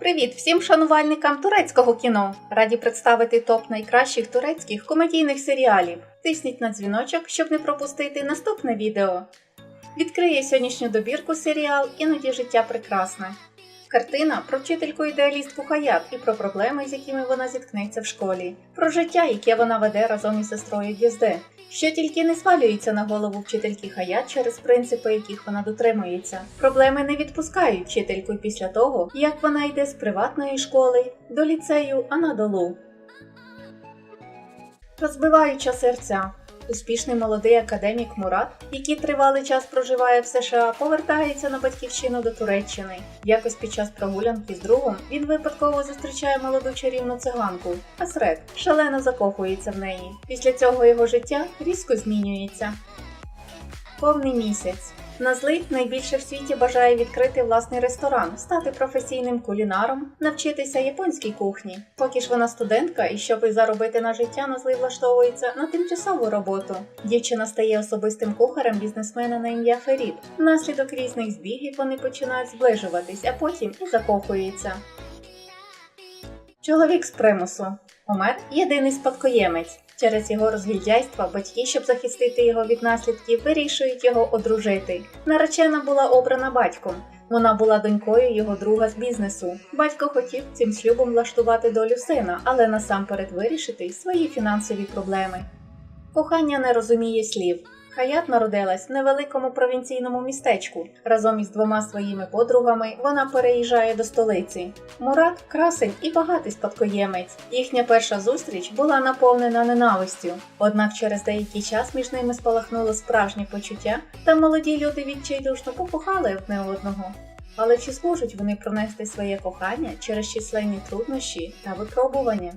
Привіт всім шанувальникам турецького кіно! Раді представити топ найкращих турецьких комедійних серіалів. Тисніть на дзвіночок, щоб не пропустити наступне відео. Відкриє сьогоднішню добірку серіал Іноді життя прекрасне. Картина про вчительку ідеалістку Хаят і про проблеми, з якими вона зіткнеться в школі, про життя, яке вона веде разом із сестрою Д'єзде, що тільки не свалюється на голову вчительки Хаят через принципи, яких вона дотримується. Проблеми не відпускають вчительку після того, як вона йде з приватної школи до ліцею Анадолу. Розбиваюча серця. Успішний молодий академік Мурат, який тривалий час проживає в США, повертається на батьківщину до Туреччини. Якось під час прогулянки з другом він випадково зустрічає молоду чарівну циганку, Асред, шалено закохується в неї. Після цього його життя різко змінюється. Повний місяць. Назлив найбільше в світі бажає відкрити власний ресторан, стати професійним кулінаром, навчитися японській кухні. Поки ж вона студентка, і щоб заробити на життя, Назлив влаштовується на тимчасову роботу. Дівчина стає особистим кухарем бізнесмена на ім'я Ферід. Внаслідок різних збігів вони починають зближуватись, а потім і закохуються. Чоловік з примусу. Омер єдиний спадкоємець. Через його розгільдяйство батьки, щоб захистити його від наслідків, вирішують його одружити. Наречена була обрана батьком. Вона була донькою його друга з бізнесу. Батько хотів цим шлюбом влаштувати долю сина, але насамперед вирішити свої фінансові проблеми. Кохання не розуміє слів. Хаят народилась в невеликому провінційному містечку. Разом із двома своїми подругами вона переїжджає до столиці. Мурат красень і багатий спадкоємець. Їхня перша зустріч була наповнена ненавистю. Однак через деякий час між ними спалахнуло справжнє почуття, та молоді люди відчайдушно покохали одне одного. Але чи зможуть вони пронести своє кохання через численні труднощі та випробування?